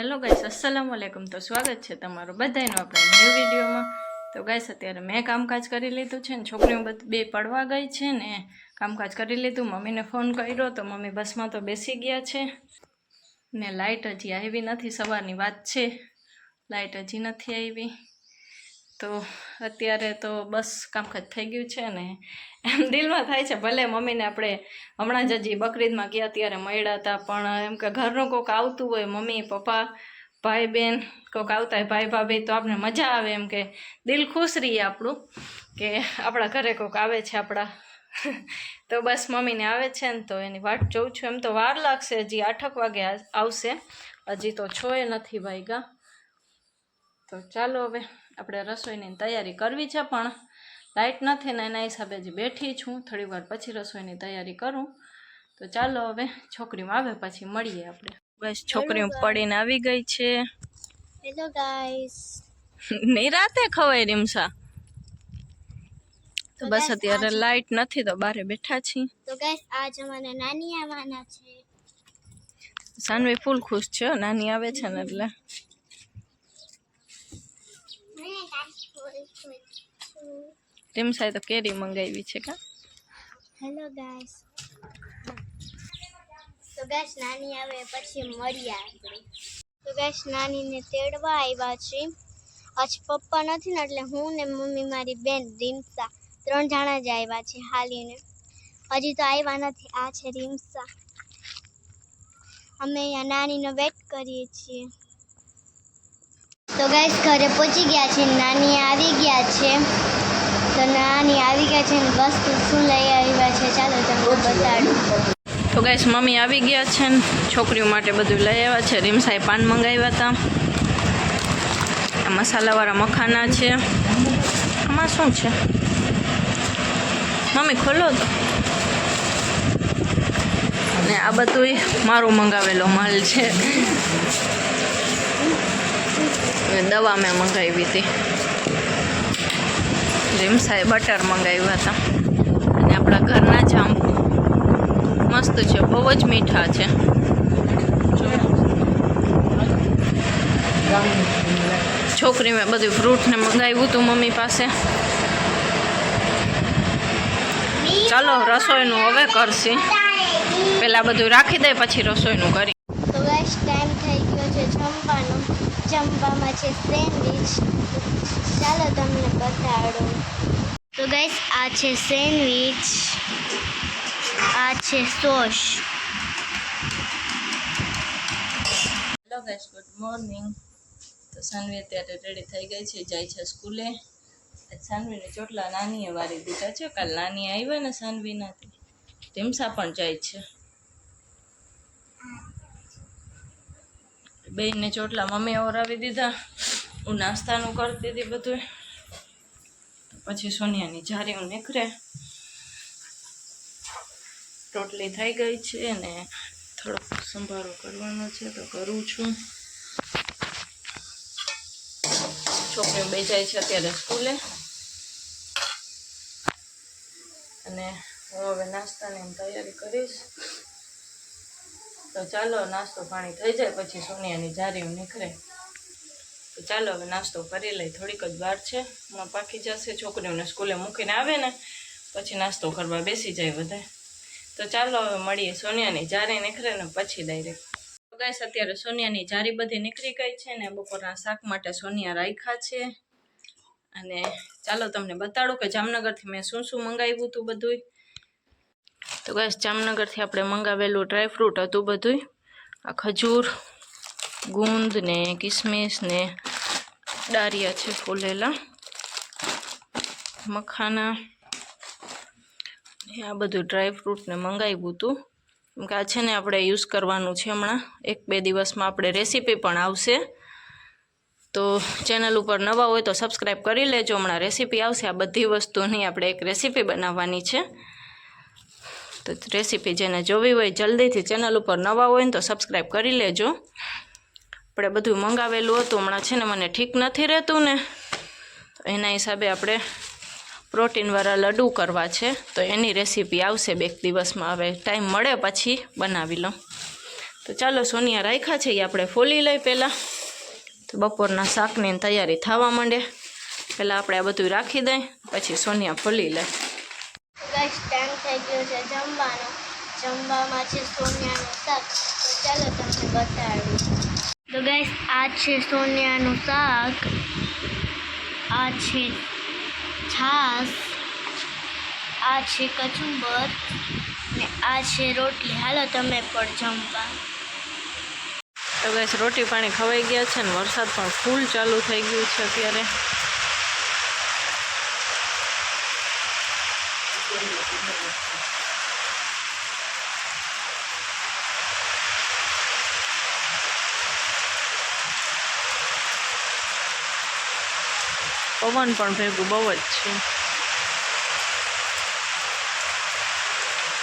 Hello guys અસલામ વાલેકુમ તો સ્વાગત છે તમારું બધાનું આપણા ન્યૂ વિડીયોમાં તો ગાઈસ અત્યારે મેં કામકાજ કરી લીધું છે ને છોકરીઓ બે પડવા ગઈ છે ને કામકાજ કરી લીધું. મમ્મીને ફોન કર્યો તો મમ્મી બસમાં તો બેસી ગયા છે. ને લાઇટ હજી આવી નથી. સવારની વાત છે. લાઇટ હજી નથી આવી. તો અત્યારે તો બસ કામકાજ થઈ ગયું છે ને. એમ દિલમાં થાય છે, ભલે મમ્મીને આપણે હમણાં જ હજી બકરીદમાં ગયા ત્યારે મળ્યા હતા, પણ એમ કે ઘરનું કોઈક આવતું હોય, મમ્મી, પપ્પા, ભાઈ બહેન કોઈક આવતા હોય, ભાઈ, ભાભી, તો આપણે મજા આવે એમ કે દિલ ખુશ રહીએ આપણું કે આપણા ઘરે કોઈક આવે છે આપણા. તો બસ મમ્મીને આવે છે ને, તો એની વાટ જોઉં છું. એમ તો વાર લાગશે, હજી આઠક વાગે આવશે. હજી તો છોય નથી ભાઈ ગા તો ચાલો હવે. આપણે રસોઈની તૈયારી કરવી છે પણ લાઇટ નથી ને એના હિસાબે જ બેઠી છું. થોડી વાર પછી રસોઈની તૈયારી કરું. તો ચાલો હવે છોકરીઓ આવે પછી મળીએ આપણે. બસ છોકરીઓ પડીને આવી ગઈ છે. હેલો ગાઈસ નિરાતે ખવાય રીમસા. તો બસ અત્યારે લાઇટ નથી તો બારે બેઠા છીએ. તો ગાઈસ આજ અમારે નાની આવવાના છે. સાનવી ફૂલ ખુશ છે નાની આવે છે ને એટલે. રીમસાએ તો કેરી મંગાવી છે કા? હેલો ગાઈસ તો ગાઈસ નાની આવે પછી મળીએ આપણે. તો ગાઈસ નાનીને તેડવા આવ્યા છે આજ પપ્પા નથી ને, એટલે હું ને મમ્મી મારી બેન રીમસા ત્રણ જણા જ આવ્યા છે હાલીને. હજી તો આવ્યા નથી, આ છે રીમસા અમે અહીંયા નાનીનો વેટ કરીએ છીએ. તો ગાઈસ ઘરે પહોંચી ગયા છે. નાની આવી ગયા છે. તો નાની આવી ગયા છે ને વસ્તુ શું લઈ આવ્યા છે? ચાલો તમને બતાડું. તો ગાઈસ મમ્મી આવી ગયા છે ને. છોકરીઓ માટે બધું લઈ આવ્યા છે. રીમસાએ પાન મંગાવ્યા હતા. આ મસાલાવાળા મખાના છે. આમાં શું છે? મમ્મી ખોલો તો. અને આ બધું મારો મંગાવેલો માલ છે. દવા મેં મંગાવી હતી. રીમસાએ બટર મંગાવ્યા હતા. અને આપણા ઘરના જાંબુ મસ્ત છે, બહુ જ મીઠા છે. છોકરી મેં બધું ફ્રૂટને મંગાવ્યું હતું મમ્મી પાસે. ચાલો, રસોઈનું હવે કરશી. પહેલાં બધું રાખી દે, પછી રસોઈનું કરી. ટાઈમ થઈ ગયો છે જમવાનો જમવામાં છે સેન્ડવિચ. ચાલો તમને બતાડું. તો ગાઈસ આ છે સેન્ડવિચ. આ છે sauce. Hello guys good morning તો સાનવી અત્યારે રેડી થઈ ગઈ છે, જાય છે સ્કૂલે. સાનવીને ચોટલા નાનીએ વારી દીધા છે. કાલ નાની આવ્યા ને સાનવીનાથી. ઢીમસા પણ જાય છે. બેનને ચોટલા મમ્મી ઓરાવી દીધા. હું નાસ્તાનું કરતી હતી બધું પછી સોનિયાની જારીઓ નીકળે. રોટલી થઈ ગઈ છે ને થોડોક સંભારો કરવાનો છે તો કરું છું. છોકરીઓ બે જાય છે અત્યારે સ્કૂલે. અને હું હવે નાસ્તાની તૈયારી કરીશ. તો ચાલો નાસ્તો પાણી થઈ જાય, પછી સોનિયાની જારીઓ નીકળે. તો ચાલો હવે નાસ્તો કરી લઈ, થોડીક જ વાર છે. માં પાકી જશે, છોકરીઓને સ્કૂલે મૂકીને આવે ને, પછી નાસ્તો કરવા બેસી જાય બધા. તો ચાલો હવે મળીએ સોનિયાની જારી નીકળે ને પછી ડાયરેક્ટ ગાઈસ અત્યારે સોનિયાની જારી બધી નીકળી ગઈ છે ને, બપોરના શાક માટે સોનિયા રાખ્યા છે. અને ચાલો તમને બતાડું કે જામનગરથી મેં શું શું મંગાવ્યું હતું બધુંય. તો ગાઈસ, જામનગરથી આપણે મંગાવેલું ડ્રાયફ્રૂટ હતું બધુંય. આ ખજૂર, ગુંદ ને કિસમિસ ને ડારિયા છે ફૂલેલા. મખાના. આ બધું ડ્રાયફ્રૂટને મંગાવ્યું હતું. કેમ કે આ છે ને આપણે યુઝ કરવાનું છે હમણાં. એક બે દિવસમાં આપણે રેસીપી પણ આવશે. તો ચેનલ ઉપર નવા હોય તો સબસ્ક્રાઈબ કરી લેજો. હમણાં રેસીપી આવશે. આ બધી વસ્તુની આપણે એક રેસીપી બનાવવાની છે. તો રેસીપી જેને જોવી હોય જલ્દીથી ચેનલ ઉપર નવા હોય ને તો સબસ્ક્રાઈબ કરી લેજો. આપણે બધું મંગાવેલું હતું, હમણાં છે ને મને ઠીક નથી રહેતું ને. એના હિસાબે આપણે પ્રોટીનવાળા લડ્ડુ કરવા છે. તો એની રેસીપી આવશે બે દિવસમાં. હવે ટાઈમ મળે પછી બનાવી લઉં. તો ચાલો સોનિયા રાખ્યા છે એ આપણે ફોલી લઈ પહેલાં. તો બપોરના શાકની તૈયારી થવા માંડે. પહેલાં આપણે આ બધું રાખી દઈ, પછી સોનિયા ફોલી લે. ગાઈસ ટાઈમ થઈ ગયો છે જમવાનો. જમવામાં છે સોનિયાનું શાક. તો ચાલો તમને બતાડું તો ગાઈસ આ છે સોનિયાનું શાક. આ છે છાસ આ છે કચુંબર. ને આ છે રોટલી. હાલો તમે પણ જમવા. તો ગાઈસ રોટી પાણી ખવાઈ ગયા છે ને વરસાદ પણ ફૂલ ચાલુ થઈ ગયું છે અત્યારે. પવન પણ ભેગું બહુ જ છે.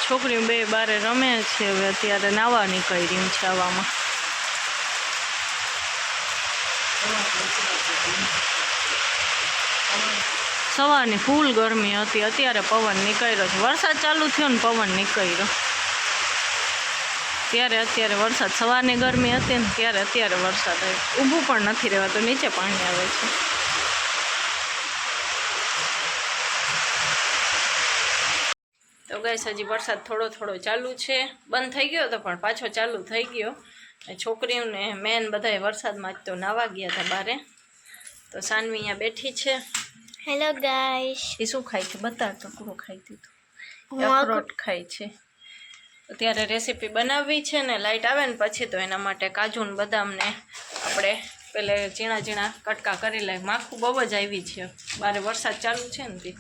છોકરીઓ બે બારે રમે છે હવે અત્યારે નાવા નીકળી રહ્યું છે આવામાં. સવારની ફૂલ ગરમી હતી, અત્યારે પવન નીકળ્યો છે. વરસાદ ચાલુ થયો ને પવન નીકળ્યો. ત્યારે અત્યારે વરસાદ સવારની ગરમી હતી ને ત્યારે અત્યારે વરસાદ આવ્યો ઊભું પણ નથી રહેવાતું નીચે પાણી આવે છે. ગઈસ હજી વરસાદ થોડો થોડો ચાલુ છે. બંધ થઈ ગયો હતો પણ પાછો ચાલુ થઈ ગયો. છોકરીઓને મેન બધા વરસાદમાં જ તો નાવા ગયા હતા બારે. તો સાનવી અહીંયા બેઠી છે. હેલો ગાઈસ એ શું ખાય છે? બતા ટુકડો ખાઈ દીધું અખરોટ ખાય છે. અત્યારે રેસીપી બનાવવી છે ને લાઇટ આવે ને પછી તો એના માટે કાજુ ને બદામને આપણે પેલે ઝીણા ઝીણા કટકા કરી લઈએ. માખું બહુ જ આવી છે. બારે વરસાદ ચાલુ છે ને તે.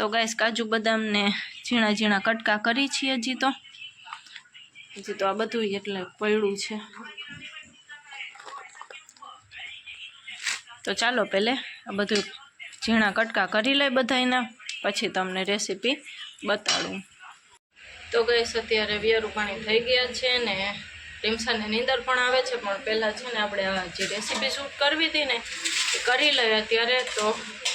તો ગાઈસ કાજુ બદામને ઝીણા ઝીણા કટકા કરી છીએ હજી તો. હજી તો આ બધું એટલે પડ્યું છે. તો ચાલો પહેલે આ બધું ઝીણા કટકા કરી લઈ બધાયના, પછી તમને રેસીપી બતાડું. તો ગઈસ અત્યારે વિયારું પાણી થઈ ગયા છે ને રીમસાને નીંદર પણ આવે છે, પણ પહેલાં છે ને આપણે જે રેસીપી શૂટ કરવી હતી ને, એ કરી લઈએ. અત્યારે તો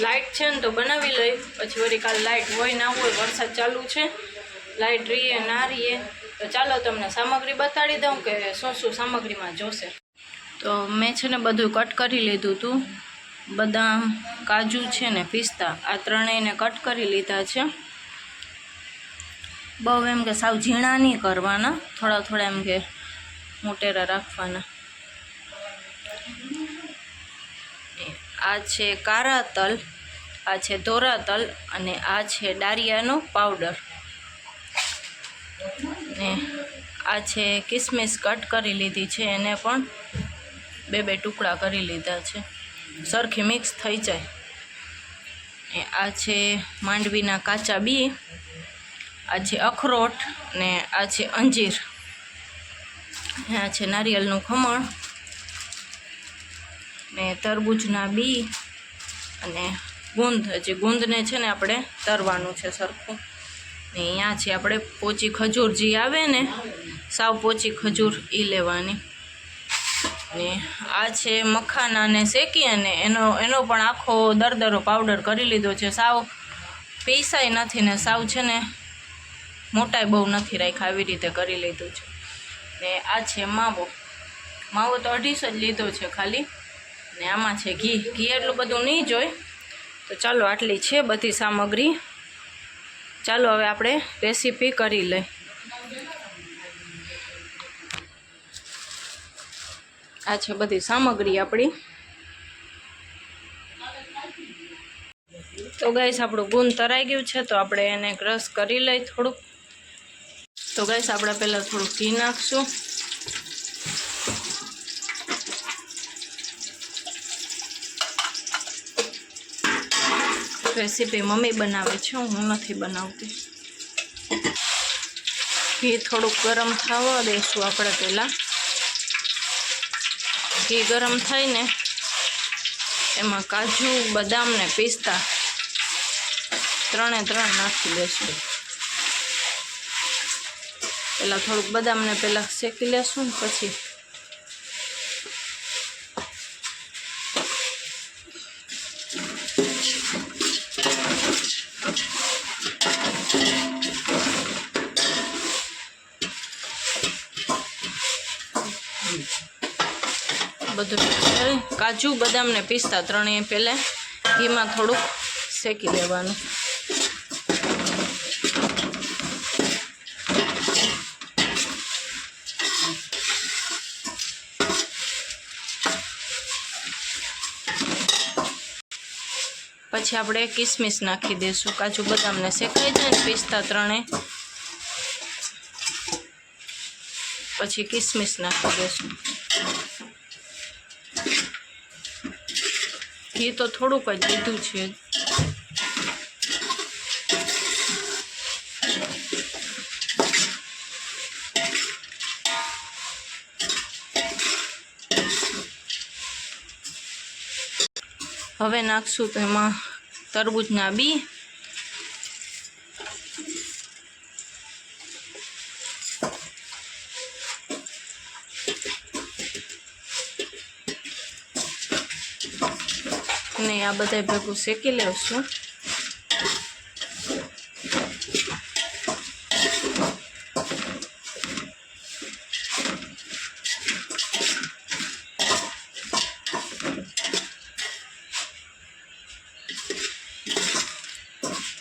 લાઇટ છે ને તો બનાવી લઈ પછી વળી કાલે લાઇટ હોય ના હોય, વરસાદ ચાલુ છે. લાઇટ રહીએ, ના રહીએ. તો ચાલો તમને સામગ્રી બતાડી દઉં કે શું શું સામગ્રીમાં જોશે. તો મેં છે ને બધું કટ કરી લીધું હતું બદામ, કાજુ છે ને પિસ્તા, આ ત્રણેયને કટ કરી લીધા છે. બહુ એમ કે સાવ ઝીણા નહીં કરવાના. થોડા થોડા એમ કે મોટેરા રાખવાના. આ છે કારા તલ આ છે ધોરા તલ અને આ છે ડારિયાનો પાવડર. ને આ છે કિસમિસ કટ કરી લીધી છે, એને પણ બે બે ટુકડા કરી લીધા છે. સરખી મિક્સ થઈ જાય. ને આ છે માંડવીના કાચા બી, આ છે અખરોટ ને આ છે અંજીર. આ છે નારિયેળનું ખમણ. ને તરબૂચના બી અને ગુંદ જે ગુંદને છે ને આપણે તરવાનું છે સરખું. ને અહીંયા છે આપણે પોચી ખજૂર જે આવે ને, સાવ પોચી ખજૂર એ લેવાની. ને આ છે મખાનાને શેકી અને એનો એનો પણ આખો દરદરો પાવડર કરી લીધો છે. સાવ પીસાય નથી ને સાવ છે ને મોટાઈ બહુ નથી રાખ્યા, આવી રીતે કરી લીધું છે. ને આ છે માવો. માવો તો અઢીસો જ લીધો છે ખાલી. ને આમાં છે ઘી. ઘી એટલું બધું નહીં જોઈ તો ચાલો આટલી છે બધી સામગ્રી. ચાલો હવે આપણે રેસીપી કરી લઈ. આ છે બધી સામગ્રી આપણી. તો ગાઈસ, આપણું ગુણ તરાઈ ગયું છે, તો આપણે એને ક્રશ કરી લઈ થોડુંક. તો ગાઈસ આપણે પહેલાં થોડું ઘી નાખશું. રેસીપી મમ્મી બનાવે છે, હું નથી બનાવતી. ઘી થોડુંક ગરમ થવા દઈશું આપણે પહેલાં. ઘી ગરમ થઈને એમાં કાજુ, બદામ ને પિસ્તા. ત્રણે ત્રણ નાખી દઈશું. પહેલાં થોડુંક બદામને પહેલાં શેકી લેશું પછી બધું કાજુ બદામને પિસ્તા ત્રણેય પહેલાં ઘીમાં થોડુંક શેકી લેવાનું. પછી આપણે કિસમિસ નાખી દઈશું, કાજુ બદામને શેકાઈ જાય ને પિસ્તા ત્રણે. પછી કિસમિસ નાખી દઈશું. ઘી તો થોડુંક જ લીધું છે. હવે નાખશું તો એમાં તરબૂચના બી. ને આ બધા ભેગું શેકી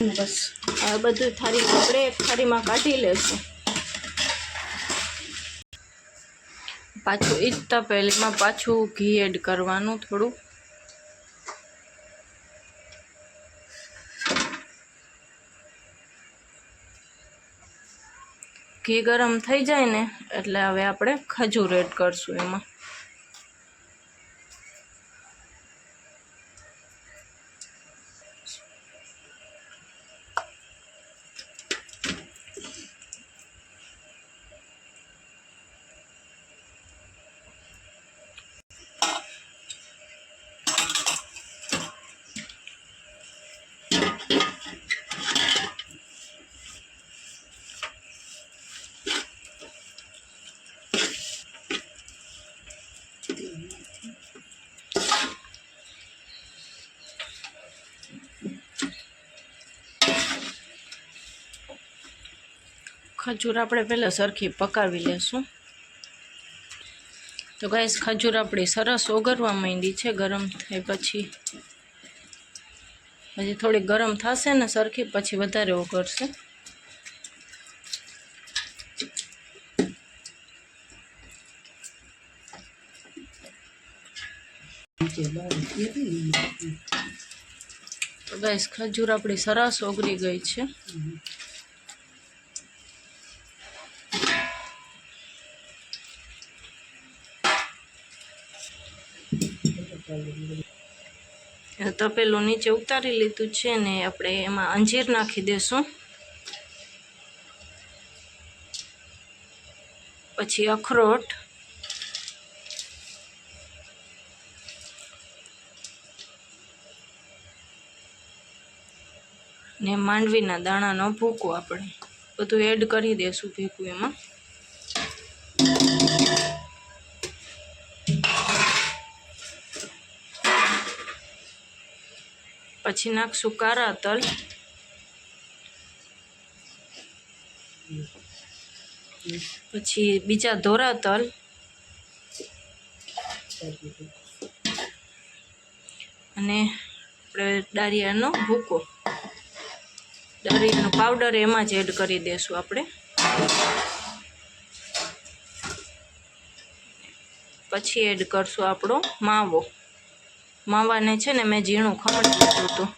લેવશું બસ. આ બધું થાળીમાં આપણે એક થાળીમાં કાઢી લેશું. પાછું એ જ તપેલીમાં પાછું ઘી એડ કરવાનું થોડું. ઘી ગરમ થઈ જાય ને, એટલે હવે આપણે ખજૂર એડ કરશું એમાં. ખજૂર આપણે પહેલાં સરખી પકાવી લેશું. તો ગાઈસ ખજૂર આપણી સરસ ઓગળવા માંડી છે, ગરમ થઈ પછી. હજી થોડી ગરમ થશે ને સરખી, પછી વધારે ઓગળશે તો ગાઈસ ખજૂર આપણી સરસ ઓગળી ગઈ છે. તપેલું નીચે ઉતારી લીધું છે ને આપણે એમાં અંજીર નાખી દેશું. પછી અખરોટ. ને માંડવીના દાણાનો ભૂકો આપણે બધું એડ કરી દેશું ભેગું એમાં. પછી નાખશું કારા તલ. પછી બીજા ધોરા તલ. અને આપણે દાળિયાનો ભૂકો. દાળિયાનો પાવડર એમાં જ એડ કરી દઈશું આપણે. પછી એડ કરશું આપણો માવો. માવાને છે ને મેં ઝીણું ખમણ લીધું હતું.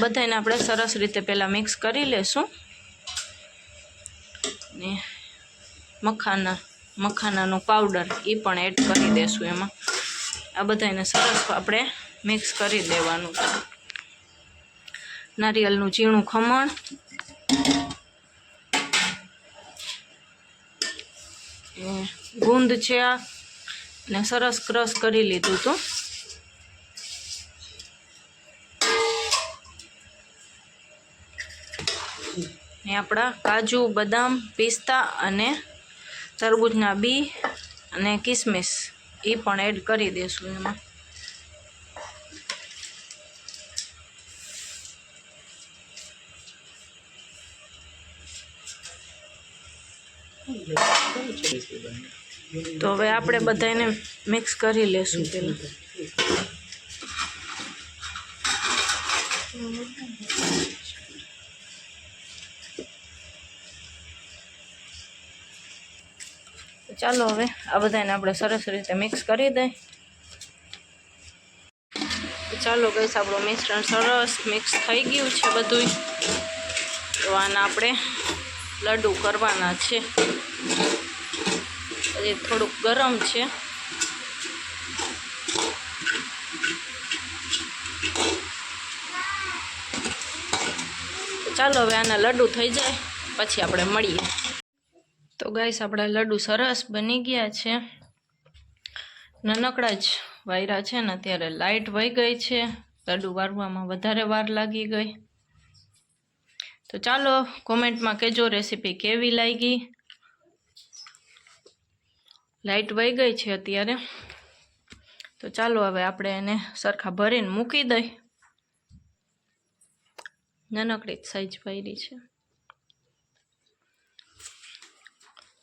બધાને આપણે સરસ રીતે પહેલાં મિક્સ કરી લેશું. ને મખાના, મખાનાનું પાવડર એ પણ એડ કરી દેશું એમાં. આ બધાને સરસ આપણે મિક્સ કરી દેવાનું નારિયેળનું ઝીણું ખમણ એ ગુંદ છે આ. ને સરસ ક્રશ કરી લીધું હતું ને આપણા કાજુ, બદામ, પિસ્તા અને તરબૂચના બી અને કિસમિસ એ પણ એડ કરી દઈશું એમાં. તો હવે આપણે બધાને મિક્સ કરી લેશું પેલા ચાલો હવે આ બધાને આપણે સરસ રીતે મિક્સ કરી દઈએ ચાલો ગઈશ આપણું મિશ્રણ સરસ મિક્સ થઈ ગયું છે બધું તો આના આપણે લડ્ડુ કરવાના છે. હજી થોડુંક ગરમ છે. ચાલો હવે આના લડ્ડુ થઈ જાય, પછી આપણે મળીએ. તો ગાઈસ, આપણા લડ્ડુ સરસ બની ગયા છે. નાનકડા જ વાયરા છે ને, અત્યારે લાઇટ વહી ગઈ છે. લડ્ડુ વારવામાં વધારે વાર લાગી ગઈ. તો ચાલો કોમેન્ટમાં કહેજો રેસીપી કેવી લાગી. લાઇટ વહી ગઈ છે અત્યારે. તો ચાલો હવે આપણે એને સરખા ભરીને મૂકી દઈ. નાનકડી જ સાઈઝ વાયરી છે.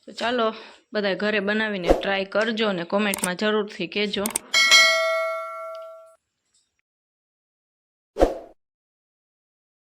તો ચાલો બધા ઘરે બનાવીને ટ્રાય કરજો અને કોમેન્ટમાં જરૂરથી કહેજો.